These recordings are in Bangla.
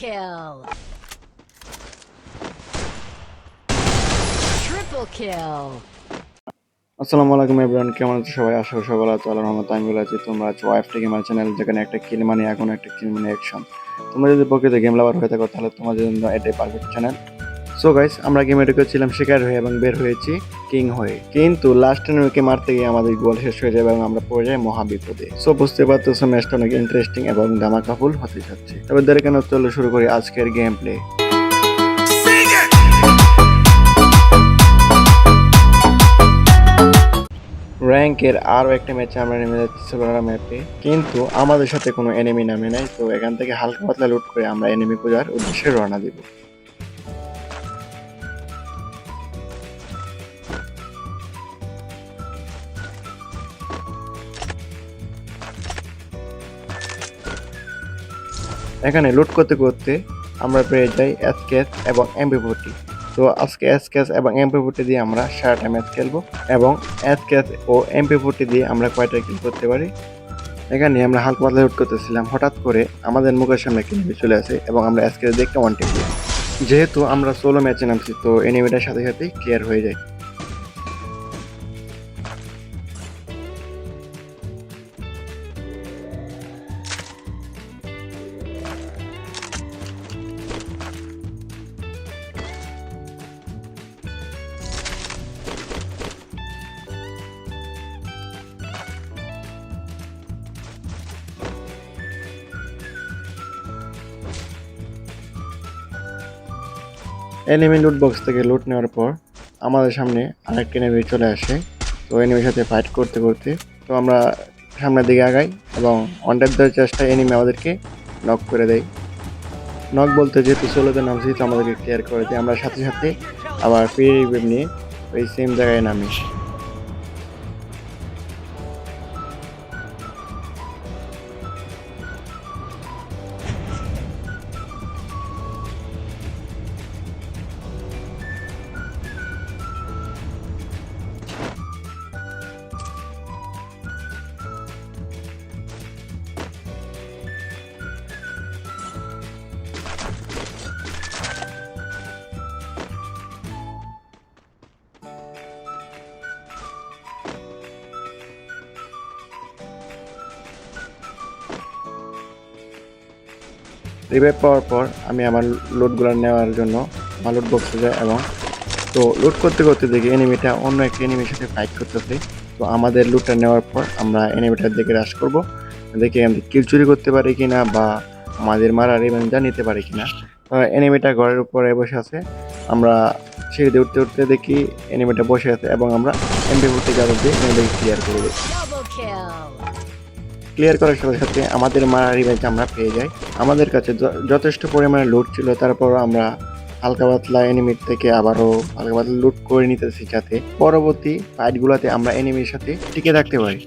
kill. Triple kill. আসসালামু আলাইকুম এভরিওয়ান কেমন আছো সবাই? আশা করি সবাই আছো আল্লাহর রহমতে আমি ভালো আছি। তোমরা আছো ওয়াইফ থেকে আমার চ্যানেল যেখানে একটা কিল মানে এখন একটা কিল মানে অ্যাকশন তোমরা যদি প্রকৃত গেম লাভার হয়ে থাকো, তাহলে তোমাদের জন্য এটাই পারফেক্ট চ্যানেল সো গাইস আমরা গেমে ঢুকেছিলাম শিকার হয়ে এবং বের হয়েছি। কিং হয়ে কিন্তু লাস্ট এনিমিকে মারতে গিয়ে আমাদের গোল শেষ হয়ে যাবে এবং আমরা পড়ে যাই মহা বিপদে সো বুঝতে পারতেছো ম্যাচটা অনেক ইন্টারেস্টিং এবং ধামাকাফুল হতে যাচ্ছে। তবে দেরি কেন চলো শুরু করি আজকের গেম প্লে র্যাঙ্কের আরও একটা ম্যাচে আমরা নেমে যাচ্ছি সোলারা ম্যাপে কিন্তু আমাদের সাথে কোনো এনিমি নামে নাই, তো এখান থেকে হালকা পাতলা লুট করে আমরা এনিমি খোঁজার উদ্দেশ্যে রওনা দিব। এখানে লুট করতে করতে আমরা পেয়ে যাই এসকেস এবং এমপি ফোর্টি তো আজকে এসকেস এবং এমপি ফোর্টি দিয়ে আমরা সারাটা ম্যাচ খেলব এবং এসকেস ও এমপি ফোর্টি দিয়ে আমরা কয়টা কিল করতে পারি? এখানে আমরা হালকা পাতলা লুট করতেছিলাম। হঠাৎ করে আমাদের মুখের সামনে একটা চলে আসে এবং আমরা এসকেস দেখতে ওয়ান টেপ যেহেতু আমরা সোলো ম্যাচে নামছি, তো এনিমিটার সাথে সাথেই ক্লিয়ার হয়ে যায়। এনিমি লুট বক্স থেকে লুট নেওয়ার পর আমাদের সামনে আরেকটি এনিমি চলে আসে। তো এনিমির সাথে ফাইট করতে করতে তো আমরা সামনের দিকে আগাই এবং অন্ডার দেওয়ার চেষ্টায় এনিমি আমাদেরকে নক করে দেয়। নক বলতে যেহেতু ষোলোতে নামছি, তো আমাদেরকে ক্লিয়ার করে দেয়। আমরা সাথে সাথে আবার ফিরে নিয়ে ওই সেম জায়গায় নামি। রিভাইভ পাওয়ার পর আমি আমার লোডগুলো নেওয়ার জন্য আমার লুট বক্সে যাই এবং তো লুট করতে করতে দেখি এনিমিটা অন্য একটা এনিমির সাথে ফাইট করতেছে। তো আমাদের লুটটা নেওয়ার পর আমরা এনিমিটার দিকে রাশ করব। দেখি আমি কিল চুরি করতে পারি কিনা বা আমাদের মারার রিভেঞ্জটা নিতে পারি কিনা। তো এনিমিটা ঘরের উপরে বসে আছে। আমরা সিঁড়িতে উঠতে উঠতে দেখি এনিমিটা বসে আছে এবং আমরা এমপি ফুটে যাব দিয়ে এনিমিটাকে ক্লিয়ার করে দিই. ক্লিয়ার করার সাথে সাথে আমাদের মারা ইভেন্ট আমরা পেয়ে যাই। আমাদের কাছে যথেষ্ট পরিমাণে লুট ছিল তারপর আমরা হালকা পাতলা এনিমির থেকে আবারও হালকা পাতলা লুট করে নিতেছি যাতে পরবর্তী ফাইটগুলোতে আমরা এনিমির সাথে টিকে থাকতে পারি।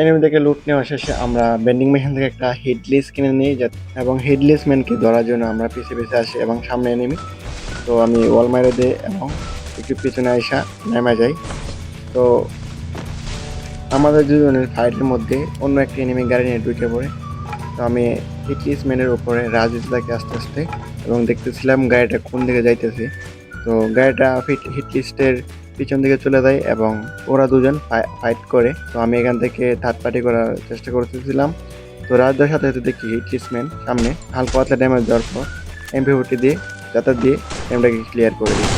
এনিমি থেকে লুট নেওয়া শেষে আমরা বেন্ডিং মেশিন থেকে একটা হেডলেস কিনে নিই এবং হেডলেস ম্যানকে ধরার জন্য আমরা পিছিয়ে পিছিয়ে আসি এবং সামনে এনিমি তো আমি ওয়াল মাইরে দিই এবং একটু পিছনে আইসা নেমে যাই। তো আমাদের দুজনের ফাইটের মধ্যে অন্য একটা এনিমি গাড়ি নিয়ে ঢুকে পড়ে। তো আমি হিটলিস ম্যানের উপরে রাজ দিতে আস্তে আস্তে এবং দেখতেছিলাম গাড়িটা কোন দিকে যাইতেছে। তো গাড়িটা হিটলিস্টের পিছন দিকে চলে যায় এবং ওরা দুজন ফাইট করে। তো আমি এখান থেকে থার্ড পার্টি করার চেষ্টা করতেছিলাম। তো রাজদার সাথে সাথে দেখি ট্রিটমেন্ট সামনে হালকা পাতলা ড্যামেজ দেওয়ার পর এমপি ফোরটি দিয়ে যাতে দিয়ে গেমটাকে ক্লিয়ার করে দিই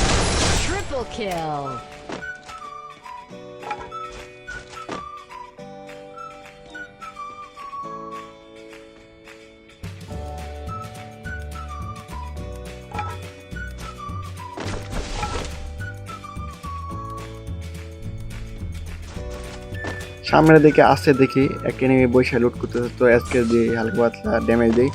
সামনের দিকে আসতে দেখি, এক এনিমি বৈশা লুট করতেছে। তো এসকে দিয়ে হালকা পাতলা ড্যামেজ দিই,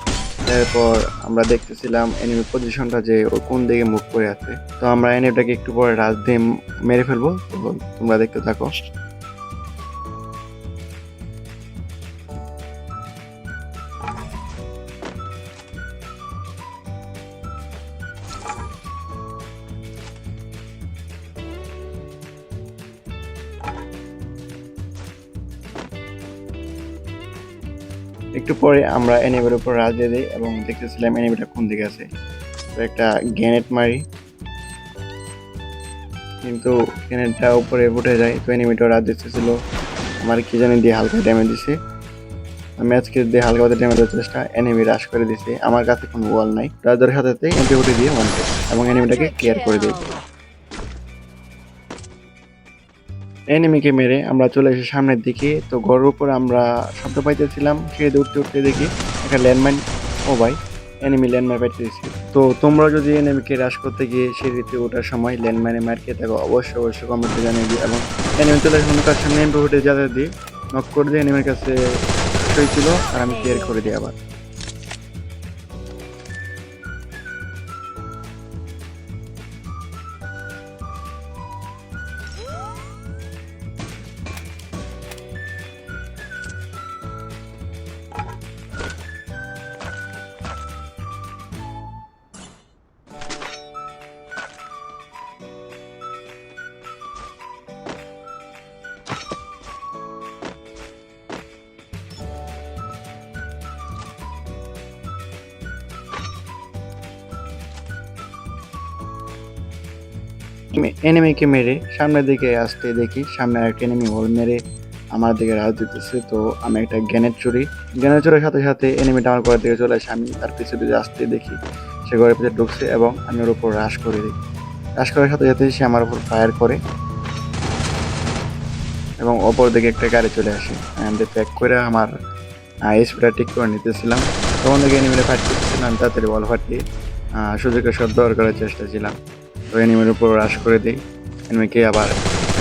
তারপর আমরা দেখতেছিলাম এনিমি পজিশনটা যে ও কোন দিকে মুখ করে আছে। তো আমরা এনিমিটাকে একটু পরে রাজ দিয়ে মেরে ফেলব তোমরা দেখতে থাকো। একটু পরে আমরা এনিমির উপর রাজ দিয়ে দিই এবং দেখতেছিলাম এনিমিটা কোন দিকে আছে। তো একটা গ্যানেট মারি। কিন্তু গ্যানেটটা উপরে উঠে যায়, তো এনিমিটা রাজ দিতেছিল আমার কি জানি দিয়ে হালকা ড্যামেজ দিছে। আমি আজকে দিয়ে হালকা পাতে ড্যামেজ দেওয়ার চেষ্টা এনিমি রাশ করে দিছে। আমার কাছে কোনো ওয়াল নাই। রাজের সাথে এমপি উঠে দিয়ে ওয়ান এবং এনিমিটাকে কেয়ার করে দিই এনিমিকে মেরে আমরা চলে এসে সামনের দিকে, তো ঘরের উপর আমরা শব্দ পাইতেছিলাম, সিঁড়িতে উঠতে উঠতে দেখি একটা ল্যান্ডমাইন ও ভাই এনিমি ল্যান্ডমাইন পাইতেছি। তো তোমরা যদি এনিমিকে হ্রাস করতে গিয়ে সিঁড়িতে ওঠার সময় ল্যান্ডমাইনে মার খেয়ে থাকো, অবশ্যই অবশ্যই কমেন্টে জানিয়ে দিই এবং এনিমি চলে এসে কাছে সামনে এমপি যাতে দিই নক করে দিয়ে এনিমির কাছে ছিল, আর আমি ক্লিয়ার করে দিই আবার। এনিমিকে মেরে সামনের দিকে আসতে দেখি সামনে একটা এনিমি হোল মেরে আমার দিকে রাজ দিতেছে। তো আমি একটা গ্যানেট চুরি। গ্যানেট চুরির সাথে সাথে এনিমিটা আমার ঘরের দিকে চলে আসে। আমি তার পিছু আসতে দেখি সে ঘরের ভিতরে ঢুকছে এবং আমি ওর উপর রাশ করে দিই। রাশ করার সাথে সাথে সে আমার উপর ফায়ার করে এবং অপর দিকে একটা গাড়ি চলে আসে। আমি প্যাক করে আমার স্পিডটা ঠিক করে নিতেছিলাম। তখন থেকে এনিমিটা ফাইট তাড়াতাড়ি বল ফাটিয়ে সুযোগের সদ দর করার চেষ্টা ছিলাম। তো এনিমের উপর রাশ করে দিই। এনিমিকে আবার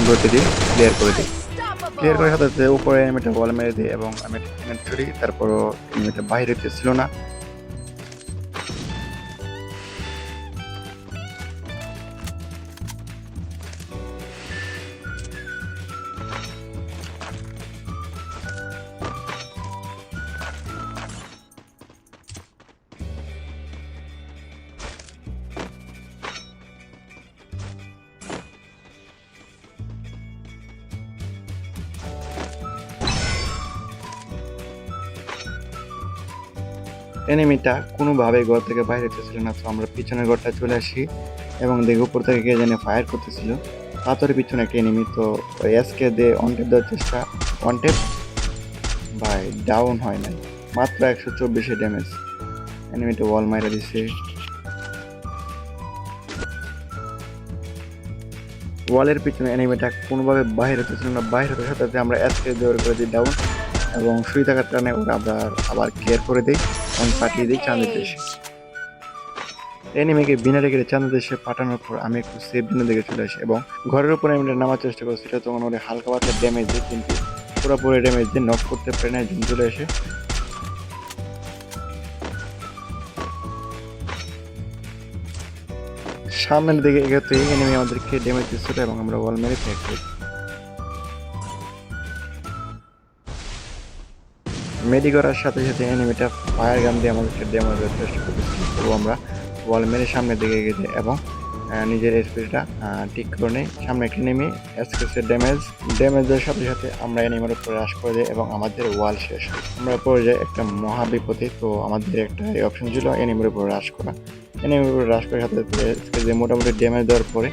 গতি দিই ক্লিয়ার করে দিই। ক্লিয়ার করার সাথে সাথে উপরে এনিমিটা বল মেরে দিই এবং আমি ছুড়ি তারপরও এনিমিটা বাইরে ছিল না। এনিমিটা কোনোভাবে ঘর থেকে বাইরে হতেছিল না। তো আমরা পিছনের ঘরটা চলে আসি এবং দেখি উপর থেকে কে জানে ফায়ার করতেছিল। পাথরের পিছনে একটা এনিমি তো এসকে দিয়ে অনটেপ দেওয়ার চেষ্টা। অনটেপ ভাই ডাউন হয় নাই। মাত্র একশো চব্বিশে ড্যামেজ এনিমিটা ওয়াল মাইরা দিছে। ওয়ালের পিছনে এনিমিটা কোনোভাবে বাইরে হতেছিল না। বাইরে হতে সাথে আমরা এসকে দেওয়ার করে দিই ডাউন এবং শুয়ে থাকার কারণে ওরা আবার আবার ক্লিয়ার করে দিই। এবং পাঠিয়ে দিই চাঁদের দেশে। এনিমিকে বিনা রেখে চাঁদের দেশে পাঠানোর পর আমি একটু সেফ জন্য দিকে চলে আসি এবং ঘরের উপরে আমি নামার চেষ্টা করছি, সেটা তখন ওরা হালকা পাতলা ড্যামেজ দিই কিন্তু পুরোপুরি ড্যামেজ দিয়ে নক করতে পারে না জুন চলে এসে সামনের দিকে এগোতে এনিমি আমাদেরকে ড্যামেজ দিচ্ছিল এবং আমরা ওয়াল মেরে ফেক করি মেডি করার সাথে সাথে এনিমিটা ফায়ার গান দিয়ে আমাদেরকে ড্যামেজ দেওয়ার চেষ্টা করতেছিল তো আমরা ওয়াল মেরে সামনের দিকে যাই এবং নিজের স্পিডটা ঠিক করে নেই সামনে একটি নেমে এসকেসের ড্যামেজ ড্যামেজের সাথে সাথে আমরা এনিমির উপরে হ্রাস করে দিই এবং আমাদের ওয়াল শেষ। আমরা পড়ে যাই একটা মহা তো আমাদের একটা অপশন ছিল এনিমির উপর হ্রাস করা। এনিমির উপর হ্রাস করার সাথে সাথে মোটামুটি ড্যামেজ দেওয়ার পরে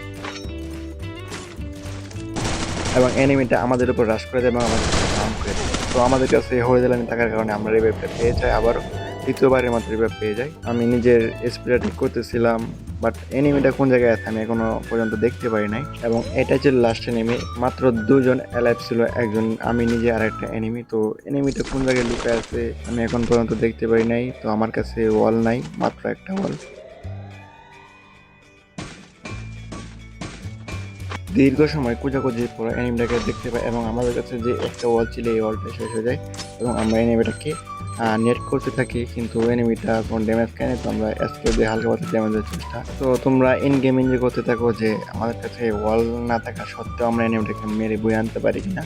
এবং এনিমিটা আমাদের উপর হ্রাস করে দেয় এবং আমাদের করে দেয়। তো আমাদের কাছে হরিদালানি থাকার কারণে আমরা রিভাইভটা পেয়ে যাই। আবার দ্বিতীয়বারের মতো রিভাইভ পেয়ে যাই। আমি নিজের ঠিক করতেছিলাম বাট এনিমিটা কোন জায়গায় আছে আমি এখনও পর্যন্ত দেখতে পারি নাই। এবং এটা ছিল লাস্ট এনিমি মাত্র দুজন অ্যালাইভ ছিল, একজন আমি নিজে আর একটা এনিমি তো এনিমিটা কোন জায়গায় লুকায় আছে, আমি এখন পর্যন্ত দেখতে পারি নাই। তো আমার কাছে ওয়াল নাই, মাত্র একটা ওয়াল দীর্ঘ সময় খোঁজাখুঁজির পর অ্যানিমেটাকে দেখতে পাই এবং আমাদের কাছে যে একটা ওয়াল ছিল এই ওয়ালটা শেষ হয়ে যায় এবং আমরা অ্যানিমেটাকে নেট করতে থাকি। কিন্তু এনিমিটা কোনো ড্যামেজ খায় না তো আমরা এসকে দিয়ে হালকা পাতলা ড্যামেজের চেষ্টা। তো তোমরা ইন গেম এনজয় করতে থাকো যে আমাদের কাছে ওয়াল না থাকা সত্ত্বেও আমরা এনিমিটাকে মেরে বয়ে আনতে পারি কিনা।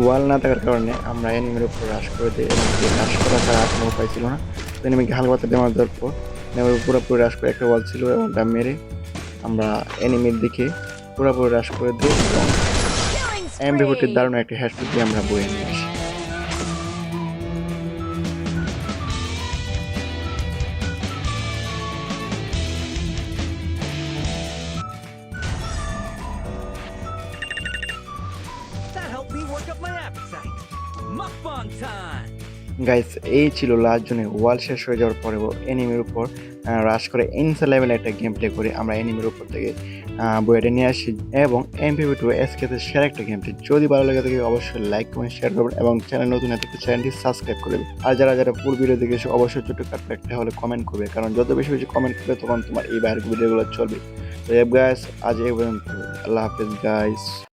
ওয়াল না থাকার কারণে আমরা এনিমির উপর হ্রাস করে দিই এনিমিকে হ্রাস করা ছাড়া কোনো উপায় ছিল না। তো এনিমিকে হালকা পাতা দেওয়ার পর এনিমির পুরোপুরি হ্রাস করে একটা ওয়াল ছিল এবং ওটা মেরে আমরা এনিমির দিকে পুরোপুরি হ্রাস করে দিই এবং এমবি দারুণ একটা হ্যাশট্যাগ দিয়ে আমরা বয়ে নিয়ে আসি। গাইস এই ছিল লাস্ট জনের ওয়াল শেষ হয়ে যাওয়ার পরেও এনিমির উপর রাশ করে ইনসা লেভেলে একটা গেম প্লে করে আমরা এনিমির উপর থেকে বইটা নিয়ে আসি এবং এমপিভি টু এসকেতে সেরা একটা গেম প্লে যদি ভালো লাগে থাকে অবশ্যই লাইক কমেন্ট শেয়ার করবেন এবং চ্যানেল নতুন থাকলে চ্যানেলটি সাবস্ক্রাইব করে দেবেন। আর যারা যারা ফুল ভিডিও দেখে এসে অবশ্যই ছোটো কাটলে একটা হলে কমেন্ট করবে, কারণ যত বেশি বেশি কমেন্ট করবে তখন তোমার এই বাইরের ভিডিওগুলো চলবে। তো গাইস আজ এই পর্যন্ত আল্লাহ হাফেজ গাইস